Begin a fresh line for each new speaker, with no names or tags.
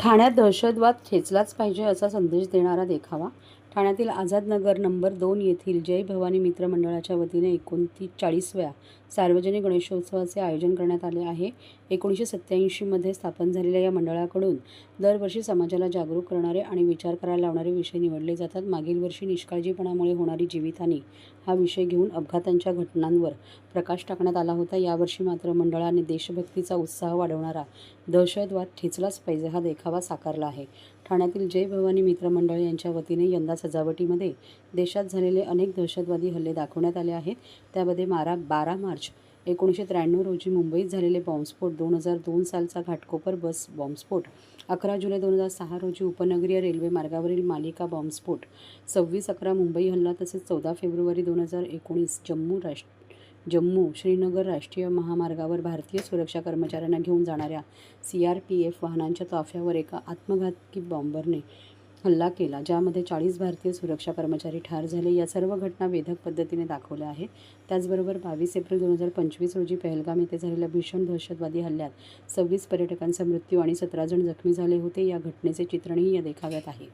ठाण्यात दहशतवाद खेचलाच पाहिजे असा संदेश देणारा देखावा. ठाण्यातील आझादनगर नंबर दोन येथील जय भवानी मित्र मंडळाच्या वतीने एकोणतीस चाळीसव्या सार्वजनिक गणेशोत्सवाचे आयोजन करण्यात आले आहे. एकोणीसशे सत्त्याऐंशीमध्ये स्थापन झालेल्या या मंडळाकडून दरवर्षी समाजाला जागरूक करणारे आणि विचार करायला लावणारे विषय निवडले जातात. मागील वर्षी निष्काळजीपणामुळे होणारी जीवितहानी हा विषय घेऊन अपघातांच्या घटनांवर प्रकाश टाकण्यात आला होता. यावर्षी मात्र मंडळाने देशभक्तीचा उत्साह वाढवणारा दहशतवाद ठेचलाच पाहिजे हा देखावा साकारला आहे. ठाण्यातील जय भवानी मित्र मंडळ यांच्या वतीने यंदा सजावटीमध्ये देशात झालेले अनेक दहशतवादी हल्ले दाखवण्यात आले आहेत. त्यामध्ये मारा बारा मार्च एकोणीसशे त्र्याण्णव रोजी मुंबईत झालेले बॉम्बस्फोट दोन हजार दोन सालचा घाटकोपर बस बॉम्बस्फोट अकरा जुलै दोन हजार सहा रोजी उपनगरीय रेल्वे मार्गावरील मालिका बॉम्बस्फोट सव्वीस अकरा मुंबई हल्ला तसेच चौदा फेब्रुवारी दोन हजार एकोणीस जम्मू राष्ट्र जम्मू श्रीनगर राष्ट्रीय महामार्गावर भारतीय सुरक्षा कर्मचाऱ्यांना घेऊन जाणाऱ्या सी आर पी एफ वाहनांच्या ताफ्यावर एका आत्मघातकी बॉम्बरने हल्ला केला ज्यामध्ये चाळीस भारतीय सुरक्षा कर्मचारी ठार झाले. या सर्व घटना वेधक पद्धतीने दाखवल्या आहेत. त्याचबरोबर बावीस एप्रिल दोन हजार पंचवीस रोजी पहलगाम येथे झालेल्या भीषण दहशतवादी हल्ल्यात सव्वीस पर्यटकांचा मृत्यू आणि सतरा जण जखमी झाले होते. या घटनेचे चित्रणही या देखाव्यात आहे.